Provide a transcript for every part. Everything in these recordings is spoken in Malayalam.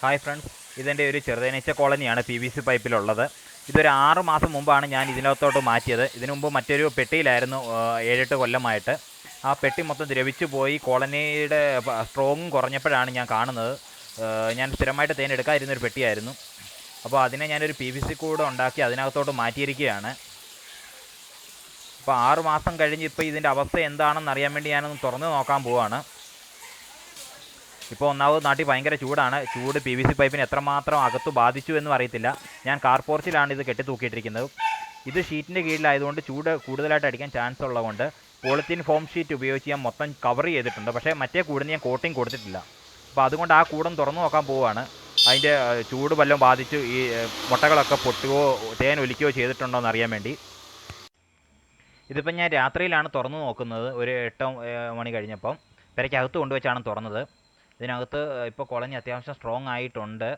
ഹായ് ഫ്രണ്ട്സ് ഇതെന്റെ ഒരു ചെറുതേനീച്ച കോളനിയാണ് പി വി സി പൈപ്പിലുള്ളത്. ഇതൊരു ആറ് മാസം മുമ്പാണ് ഞാൻ ഇതിനകത്തോട്ട് മാറ്റിയത്. ഇതിനു മുമ്പ് മറ്റൊരു പെട്ടിയിലായിരുന്നു ഏഴെട്ട് കൊല്ലമായിട്ട്. ആ പെട്ടി മൊത്തം ദ്രവിച്ചു പോയി. കോളനിയുടെ സ്ട്രോങ്ങും കുറഞ്ഞപ്പോഴാണ് ഞാൻ കാണുന്നത്. ഞാൻ സ്ഥിരമായിട്ട് തേൻ എടുക്കാതിരുന്നൊരു പെട്ടിയായിരുന്നു. അപ്പോൾ അതിനെ ഞാനൊരു പി വി സി കൂടെ ഉണ്ടാക്കി അതിനകത്തോട്ട് മാറ്റിയിരിക്കുകയാണ്. അപ്പോൾ ആറ് മാസം കഴിഞ്ഞ് ഇപ്പോൾ ഇതിന്റെ അവസ്ഥ എന്താണെന്ന് അറിയാൻ വേണ്ടി ഞാനൊന്ന് തുറന്ന് നോക്കാൻ പോവാണ്. ഇപ്പോൾ ഒന്നാമത് നാട്ടിൽ ഭയങ്കര ചൂടാണ്. ചൂട് പി വി സി പൈപ്പിന് എത്രമാത്രം അകത്തു ബാധിച്ചു എന്നും അറിയത്തില്ല. ഞാൻ കാർ പോർച്ചിലാണ് ഇത് കെട്ടി തൂക്കിയിട്ടിരിക്കുന്നത് ഇത് ഷീറ്റിന്റെ കീഴിലായതുകൊണ്ട് ചൂട് കൂടുതലായിട്ട് അടിക്കാൻ ചാൻസ് ഉള്ളതുകൊണ്ട് പോളിത്തീൻ ഫോം ഷീറ്റ് ഉപയോഗിച്ച് ഞാൻ മൊത്തം കവർ ചെയ്തിട്ടുണ്ട്. പക്ഷേ മറ്റേ കൂടിന് ഞാൻ കോട്ടിങ് കൊടുത്തിട്ടില്ല. അപ്പോൾ അതുകൊണ്ട് ആ കൂടം തുറന്നു നോക്കാൻ പോവുകയാണ് അതിന്റെ ചൂട് വല്ലതും ബാധിച്ചു ഈ മുട്ടകളൊക്കെ പൊട്ടുകയോ തേൻ ഒലിക്കുകയോ ചെയ്തിട്ടുണ്ടോ എന്ന് അറിയാൻ വേണ്ടി. ഇതിപ്പം ഞാൻ രാത്രിയിലാണ് തുറന്നു നോക്കുന്നത്. ഒരു എട്ട് മണി കഴിഞ്ഞപ്പം പെരയ്ക്കകത്ത് കൊണ്ടുവച്ചാണ് തുറന്നത്. ഇതിനകത്ത് ഇപ്പോൾ കുളഞ്ഞ് അത്യാവശ്യം സ്ട്രോങ് ആയിട്ടുണ്ട്.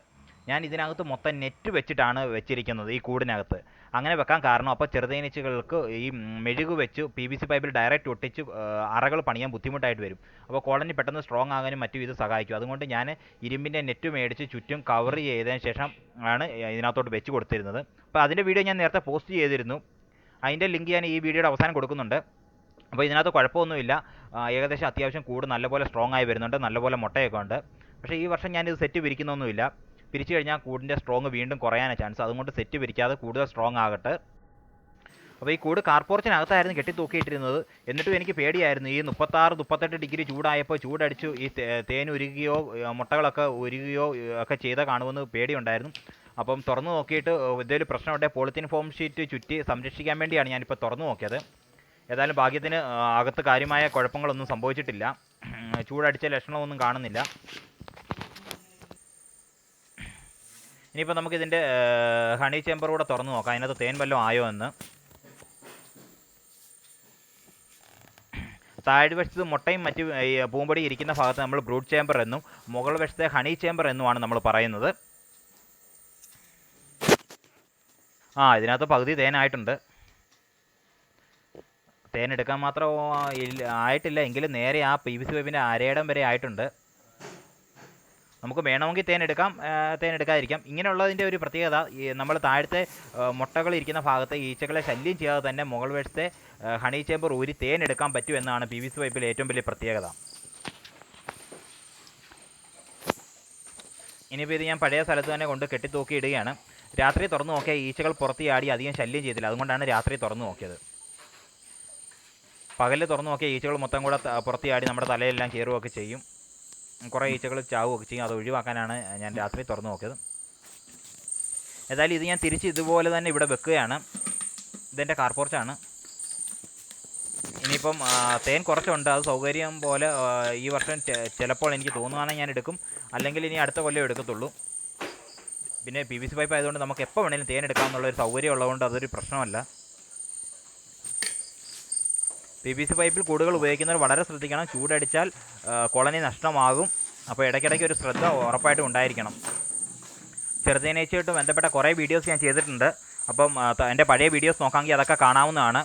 ഞാൻ ഇതിനകത്ത് മൊത്തം നെറ്റ് വെച്ചിട്ടാണ് വെച്ചിരിക്കുന്നത് ഈ കൂടിനകത്ത്. അങ്ങനെ വെക്കാൻ കാരണം അപ്പോൾ ചെറുതേനീച്ചകൾക്ക് ഈ മെഴുകു വെച്ച് പി വി സി പൈപ്പിൽ ഡയറക്റ്റ് ഒട്ടിച്ച് അറകൾ പണിയാൻ ബുദ്ധിമുട്ടായിട്ട് വരും. അപ്പോൾ കോളനി പെട്ടെന്ന് സ്ട്രോങ് ആകാനും മറ്റും ഇത് സഹായിക്കും. അതുകൊണ്ട് ഞാൻ ഇരുമ്പിന്റെ നെറ്റ് മേടിച്ച് ചുറ്റും കവർ ചെയ്തതിന് ശേഷം ആണ് ഇതിനകത്തോട്ട് വെച്ച് കൊടുത്തിരുന്നത്. അപ്പോൾ അതിന്റെ വീഡിയോ ഞാൻ നേരത്തെ പോസ്റ്റ് ചെയ്തിരുന്നു. അതിന്റെ ലിങ്ക് ഞാൻ ഈ വീഡിയോയുടെ അവസാനം കൊടുക്കുന്നുണ്ട്. അപ്പോൾ ഇതിനകത്ത് കുഴപ്പമൊന്നുമില്ല. ഏകദേശം അത്യാവശ്യം കൂട് നല്ലപോലെ സ്ട്രോങ് ആയി വരുന്നുണ്ട് നല്ലപോലെ മുട്ടയൊക്കെ ഉണ്ട്. പക്ഷേ ഈ വർഷം ഞാനിത് സെറ്റ് പിരിക്കുന്നൊന്നുമില്ല. പിരിച്ചു കഴിഞ്ഞാൽ കൂടിന്റെ സ്ട്രോങ് വീണ്ടും കുറയാനാണ് ചാൻസ് അതുകൊണ്ട് സെറ്റ് പിരിക്കാതെ കൂടുതൽ സ്ട്രോങ് ആകട്ടെ. അപ്പോൾ ഈ കൂട് കാർപ്പോറച്ചിനകത്തായിരുന്നു കെട്ടി തൂക്കിയിട്ടിരുന്നത് എന്നിട്ടും എനിക്ക് പേടിയായിരുന്നു. ഈ മുപ്പത്താറ് മുപ്പത്തെട്ട് ഡിഗ്രി ചൂടായപ്പോൾ ചൂടടിച്ചു ഈ തേൻ ഉരുകുകയോ മുട്ടകളൊക്കെ ഉരുകുകയോ ഒക്കെ ചെയ്ത കാണുമെന്ന് പേടിയുണ്ടായിരുന്നു. അപ്പം തുറന്നു നോക്കിയിട്ട് എന്തെങ്കിലും പ്രശ്നമുണ്ടെങ്കിൽ പോളിത്തീൻ ഫോം ഷീറ്റ് ചുറ്റി സംരക്ഷിക്കാൻ വേണ്ടിയാണ് ഞാനിപ്പോൾ തുറന്നു നോക്കിയത്. ഏതായാലും ഭാഗ്യത്തിന് അകത്ത് കാര്യമായ കുഴപ്പങ്ങളൊന്നും സംഭവിച്ചിട്ടില്ല. ചൂടടിച്ച ലക്ഷണമൊന്നും കാണുന്നില്ല. ഇനിയിപ്പോൾ നമുക്കിതിന്റെ ഹണി ചേമ്പർ കൂടെ തുറന്നു നോക്കാം. അതിനകത്ത് തേൻ വല്ലതും ആയോ എന്ന്. താഴ്വശത്ത് മുട്ടയും മറ്റ് പൂമ്പൊടി ഇരിക്കുന്ന ഭാഗത്ത് നമ്മൾ ബ്രൂഡ് ചേമ്പർ എന്നും മുകൾ വശത്തെ ഹണി ചേമ്പർ എന്നുമാണ് നമ്മൾ പറയുന്നത്. ആ ഇതിനകത്ത് പകുതി തേനായിട്ടുണ്ട് തേൻ എടുക്കാൻ മാത്രം ആയിട്ടില്ല. എങ്കിലും നേരെ ആ പി വി സി പൈപ്പിന്റെ അരയിടം വരെ ആയിട്ടുണ്ട്. നമുക്ക് വേണമെങ്കിൽ തേൻ എടുക്കാം തേൻ എടുക്കാതിരിക്കാം. ഇങ്ങനെയുള്ളതിന്റെ ഒരു പ്രത്യേകത നമ്മൾ താഴത്തെ മുട്ടകൾ ഇരിക്കുന്ന ഭാഗത്തെ ഈച്ചകളെ ശല്യം ചെയ്യാതെ തന്നെ മുകൾ വശത്തെ ഹണി ചേമ്പർ ഊരി തേൻ എടുക്കാൻ പറ്റുമെന്നാണ് പി വി സി പൈപ്പിലെ ഏറ്റവും വലിയ പ്രത്യേകത. ഇനിയിപ്പോൾ ഇത് ഞാൻ പഴയ സ്ഥലത്ത് തന്നെ കൊണ്ട് കെട്ടിത്തൂക്കി ഇടുകയാണ് രാത്രി തുറന്നു നോക്കിയാൽ ഈച്ചകൾ പുറത്ത് ചാടി അധികം ശല്യം ചെയ്തില്ല. അതുകൊണ്ടാണ് രാത്രി തുറന്നു നോക്കിയത്. പകലിൽ തുറന്നു നോക്കിയാൽ ഈച്ചകൾ മൊത്തം കൂടെ പുറത്തിയാടി നമ്മുടെ തലയെല്ലാം കയറുകയൊക്കെ ചെയ്യും. കുറേ ഈച്ചകൾ ചാവുകയൊക്കെ ചെയ്യും. അത് ഒഴിവാക്കാനാണ് ഞാൻ രാത്രി തുറന്നു നോക്കിയത്. ഏതായാലും ഇത് ഞാൻ തിരിച്ച് ഇതുപോലെ തന്നെ ഇവിടെ വെക്കുകയാണ്. ഇതെന്റെ കാർപോർച്ചാണ് ഇനിയിപ്പം തേൻ കുറച്ചുണ്ട്. അത് സൗകര്യം പോലെ ഈ വർഷം ചിലപ്പോൾ എനിക്ക് തോന്നുകയാണെങ്കിൽ ഞാൻ എടുക്കും. അല്ലെങ്കിൽ ഇനി അടുത്ത കൊല്ലം എടുക്കത്തുള്ളൂ. പിന്നെ പി വി സി പൈപ്പ് ആയതുകൊണ്ട് നമുക്ക് എപ്പോൾ വേണമെങ്കിലും തേൻ എടുക്കാമെന്നുള്ളൊരു സൗകര്യം ഉള്ളതുകൊണ്ട് അതൊരു പ്രശ്നമല്ല. പി വി സി പൈപ്പിൽ കൂടുകൾ ഉപയോഗിക്കുന്നവർ വളരെ ശ്രദ്ധിക്കണം. ചൂടടിച്ചാൽ കോളനി നഷ്ടമാകും. അപ്പോൾ ഇടയ്ക്കിടയ്ക്ക് ഒരു ശ്രദ്ധ ഉറപ്പായിട്ടും ഉണ്ടായിരിക്കണം. ചെറുതേനേച്ചയായിട്ട് ബന്ധപ്പെട്ട കുറേ വീഡിയോസ് ഞാൻ ചെയ്തിട്ടുണ്ട്. അപ്പം എന്റെ പഴയ വീഡിയോസ് നോക്കാമെങ്കിൽ അതൊക്കെ കാണാവുന്നതാണ്.